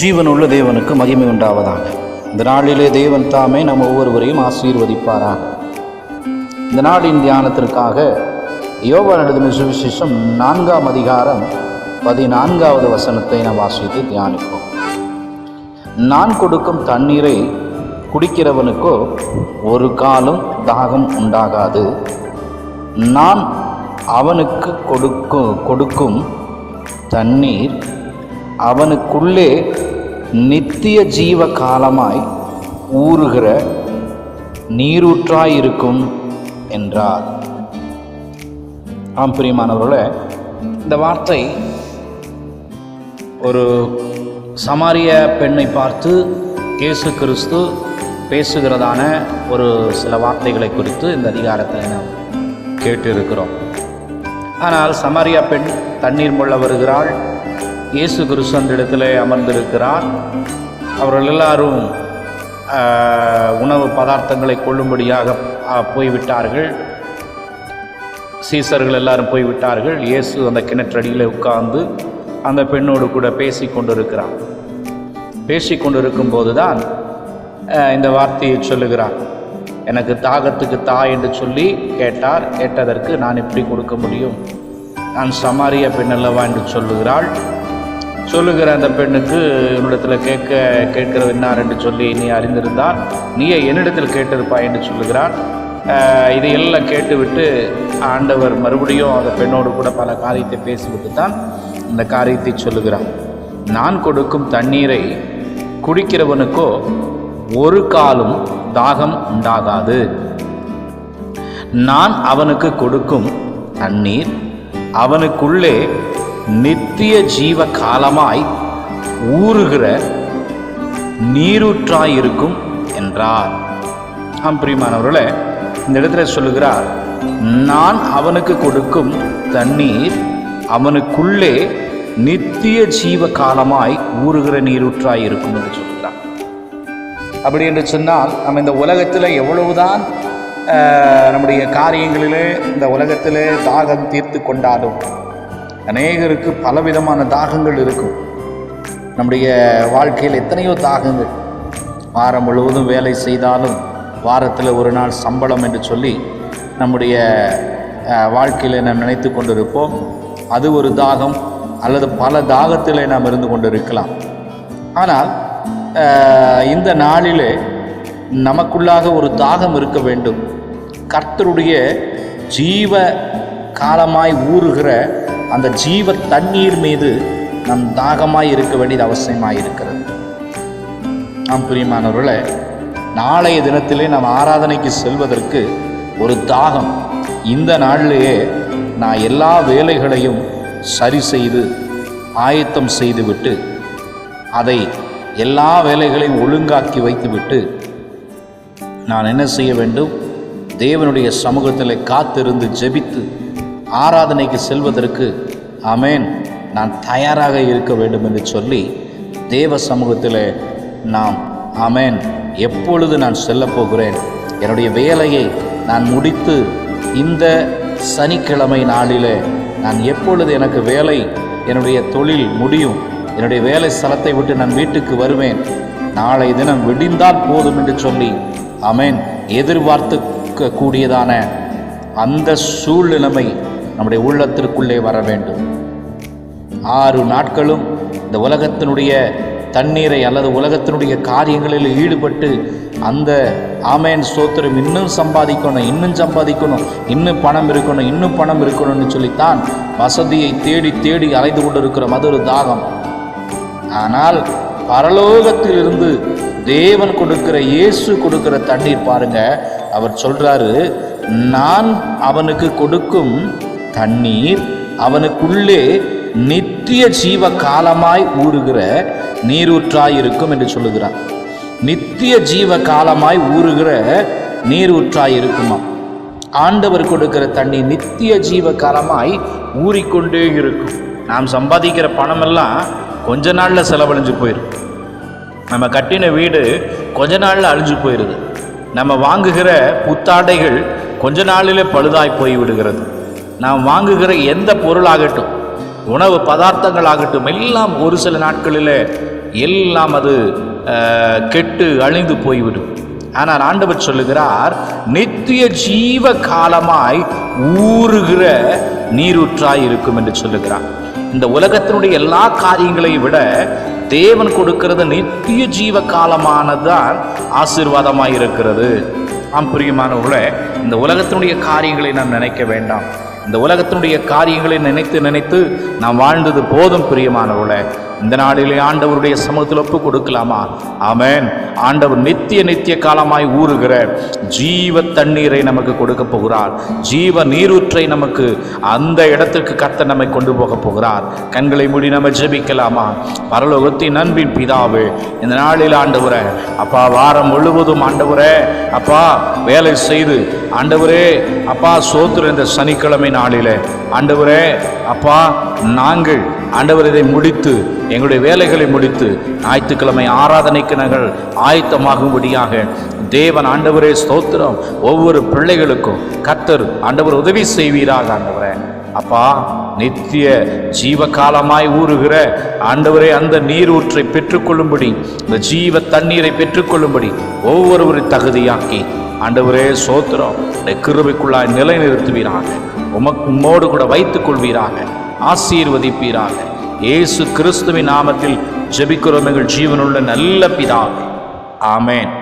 ஜீவனுள்ள தேவனுக்கு மகிமை உண்டாவதாக. இந்த நாளிலே தேவன் தாமே நம்ம ஒவ்வொருவரையும் ஆசீர்வதிப்பாராக. இந்த நாளின் தியானத்திற்காக யோவான் எழுதின சுவிசேஷம் நான்காம் அதிகாரம் பதினான்காவது வசனத்தை நாம் வாசித்து தியானிப்போம். நான் கொடுக்கும் தண்ணீரை குடிக்கிறவனுக்கோ ஒரு காலம் தாகம் உண்டாகாது. நான் அவனுக்கு கொடுக்கும் கொடுக்கும் தண்ணீர் அவனுக்குள்ளே நித்திய ஜீவ காலமாய் ஊறுகிற நீரூற்றாயிருக்கும் என்றார். ஆம் பிரியமானவர்களே இந்த வார்த்தை ஒரு சமாரிய பெண்ணை பார்த்து இயேசு கிறிஸ்து பேசுகிறதான ஒரு சில வார்த்தைகளை குறித்து இந்த அதிகாரத்தில் நாம் கேட்டு இருக்கிறோம் ஆனால் சமாரியா பெண் தண்ணீர் முள்ள வருகிறாள். இயேசு கிறிஸ்து அந்த இடத்துல அமர்ந்திருக்கிறார். அவர்கள் எல்லாரும் உணவு பதார்த்தங்களை கொள்ளும்படியாக போய்விட்டார்கள். சீசர்கள் எல்லாரும் போய்விட்டார்கள். இயேசு அந்த கிணற்றடியில் உட்கார்ந்து அந்த பெண்ணோடு கூட பேசி கொண்டிருக்கிறார். பேசி கொண்டிருக்கும் போதுதான் இந்த வார்த்தையை சொல்லுகிறார். எனக்கு தாகத்துக்கு தா என்று சொல்லி கேட்டார். கேட்டதற்கு நான் எப்படி கொடுக்க முடியும்? நான் சமாரிய பெண் அல்லவா என்று சொல்லுகிறாள். சொல்லுகிற அந்த பெண்ணுக்கு என்னிடத்தில் கேட்க கேட்கிற என்னார் என்று சொல்லி நீ அறிந்திருந்தால் நீயே என்னிடத்தில் கேட்டிருப்பாய் என்று சொல்லுகிறான். இதையெல்லாம் கேட்டுவிட்டு ஆண்டவர் மறுபடியும் அந்த பெண்ணோடு கூட பல காரியத்தை பேசிவிட்டு தான் இந்த காரியத்தை சொல்லுகிறான். நான் கொடுக்கும் தண்ணீரை குடிக்கிறவனுக்கோ ஒரு காலும் தாகம் உண்டாகாது. நான் அவனுக்கு கொடுக்கும் தண்ணீர் அவனுக்குள்ளே நித்திய ஜீவ காலமாய் ஊறுகிற நீரூற்றாயிருக்கும் என்றார். ஆம் பிரியமானவர்களே இந்த இடத்துல சொல்லுகிறார் நான் அவனுக்கு கொடுக்கும் தண்ணீர் அவனுக்குள்ளே நித்திய ஜீவ காலமாய் ஊறுகிற நீரூற்றாய் இருக்கும் என்று சொல்கிறார். அப்படி என்று சொன்னால் நம்ம இந்த உலகத்தில் எவ்வளவுதான் நம்முடைய காரியங்களிலே இந்த உலகத்தில் தாகம் தீர்த்து கொண்டாலும் அநேகருக்கு பலவிதமான தாகங்கள் இருக்கும். நம்முடைய வாழ்க்கையில் எத்தனையோ தாகங்கள். வாரம் முழுவதும் வேலை செய்தாலும் வாரத்தில் ஒரு நாள் சம்பளம் என்று சொல்லி நம்முடைய வாழ்க்கையில் நாம் நினைத்து கொண்டிருப்போம். அது ஒரு தாகம் அல்லது பல தாகத்தில் நாம் இருந்து கொண்டிருக்கலாம். ஆனால் இந்த நாளிலே நமக்குள்ளாக ஒரு தாகம் இருக்க வேண்டும். கர்த்தருடைய ஜீவ காலமாய் ஊறுகிற அந்த ஜீவ தண்ணீர் மீது நம் தாகமாய் இருக்க வேண்டியது அவசியமாக இருக்கிறது நாம் பிரியமானவர்களை நாளைய தினத்திலே நாம் ஆராதனைக்கு செல்வதற்கு ஒரு தாகம் இந்த நாளிலேயே நான் எல்லா வேலைகளையும் சரி செய்து ஆயத்தம் செய்துவிட்டு அதை எல்லா வேலைகளையும் ஒழுங்காக்கி வைத்துவிட்டு நான் என்ன செய்ய வேண்டும்? தேவனுடைய சமூகத்தில் காத்திருந்து ஜெபித்து ஆராதனைக்கு செல்வதற்கு அமேன் நான் தயாராக இருக்க வேண்டும் என்று சொல்லி தேவ சமூகத்தில் நாம் அமேன் எப்பொழுது நான் செல்லப்போகிறேன் என்னுடைய வேலையை நான் முடித்து இந்த சனிக்கிழமை நாளில் நான் எப்பொழுது எனக்கு வேலை என்னுடைய தொழில் முடியும் என்னுடைய வேலை ஸ்தலத்தை விட்டு நான் வீட்டுக்கு வருவேன் நாளை தினம் விடிந்தால் போதும் என்று சொல்லி அமேன் எதிர்பார்த்து கூடியதான அந்த சூழ்நிலைமை நம்முடைய உள்ளத்திற்குள்ளே வர வேண்டும். ஆறு நாட்களும் இந்த உலகத்தினுடைய தண்ணீரை அல்லது உலகத்தினுடைய காரியங்களில் ஈடுபட்டு அந்த ஆமேன் ஸ்தோத்திரம் இன்னும் சம்பாதிக்கணும் இன்னும் சம்பாதிக்கணும் இன்னும் பணம் இருக்கணும் இன்னும் பணம் இருக்கணும்னு சொல்லித்தான் வசதியை தேடி தேடி அலைந்து கொண்டிருக்கிற மதுர தாகம். ஆனால் பரலோகத்திலிருந்து தேவன் கொடுக்கிற இயேசு கொடுக்கிற தண்ணீர் பாருங்க அவர் சொல்றாரு நான் அவனுக்கு கொடுக்கும் தண்ணீர் அவனுக்குள்ளே நித்திய ஜீவ காலமாய் ஊறுகிற நீரூற்றாய் இருக்கும் என்று சொல்லுகிறான். நித்திய ஜீவ காலமாய் ஊறுகிற நீரூற்றாய் இருக்குமா ஆண்டவர் கொடுக்கிற தண்ணி நித்திய ஜீவ காலமாய் ஊறிக்கொண்டே இருக்கும். நாம் சம்பாதிக்கிற பணமெல்லாம் கொஞ்ச நாளில் செலவழிஞ்சு போயிடும் நம்ம கட்டின வீடு கொஞ்ச நாளில் அழிஞ்சு போயிடுது நம்ம வாங்குகிற புத்தாடைகள் கொஞ்ச நாளிலே பழுதாய் போய் விடுகிறது. நாம் வாங்குகிற எந்த பொருளாகட்டும் உணவு பதார்த்தங்கள் ஆகட்டும் எல்லாம் ஒரு சில நாட்களில் எல்லாம் அது கெட்டு அழிந்து போய்விடும். ஆனால் ஆண்டவர் சொல்லுகிறார் நித்திய ஜீவ காலமாய் ஊறுகிற நீரூற்றாய் இருக்கும் என்று சொல்லுகிறார். இந்த உலகத்தினுடைய எல்லா காரியங்களையும் விட தேவன் கொடுக்கிறது நித்திய ஜீவ காலமானதுதான் ஆசீர்வாதமாக இருக்கிறது. ஆம் பிரியமானவர்களே இந்த உலகத்தினுடைய காரியங்களை நாம் நினைக்க வேண்டாம். இந்த உலகத்தினுடைய காரியங்களை நினைத்து நினைத்து நாம் வாழ்ந்தது போதும் பிரியமானவர்களே. இந்த நாளிலே ஆண்டவருடைய சமூகத்தில் ஒப்பு கொடுக்கலாமா? ஆமேன். ஆண்டவர் நித்திய நித்திய காலமாய் ஊறுகிற ஜீவ தண்ணீரை நமக்கு கொடுக்க போகிறார். ஜீவ நீரூற்றை நமக்கு அந்த இடத்திற்கு கத்த நம்மை கொண்டு போக போகிறார். கண்களை மூடி நம்ம ஜெபிக்கலாமா? பரலோகத்தின் அன்பின் பிதாவே இந்த நாளில் ஆண்டவரே அப்பா வாரம் முழுவதும் ஆண்டவரே அப்பா வேலை செய்து ஆண்டவரே அப்பா சோத்துற இந்த சனிக்கிழமை நாளிலே ஆண்டவரே அப்பா நாங்கள் ஆண்டவர் இதை முடித்து எங்களுடைய வேலைகளை முடித்து ஞாயிற்றுக்கிழமை ஆராதனைக்கு நாங்கள் ஆயத்தமாகும்படியாக தேவன் ஆண்டவரே ஸ்தோத்திரம். ஒவ்வொரு பிள்ளைகளுக்கும் கத்தர் ஆண்டவர் உதவி செய்வீராக ஆண்டவரே. அப்பா நித்திய ஜீவகாலமாய் ஊறுகிற ஆண்டவரே அந்த நீரூற்றை பெற்றுக்கொள்ளும்படி இந்த ஜீவ தண்ணீரை பெற்றுக்கொள்ளும்படி ஒவ்வொருவரை தகுதியாக்கி ஆண்டவரே சோத்திரம் கிருபைக்குள்ளாய் நிலைநிறுத்துவீராக. உமக்கு உம்மோடு கூட வைத்துக் கொள்வீராக ஆசீர்வதிப்பீராக. இயேசு கிறிஸ்துவின் நாமத்தில் ஜெபிக்கிறோம் எங்கள் ஜீவனுள்ள நல்ல பிதாவே. ஆமேன்.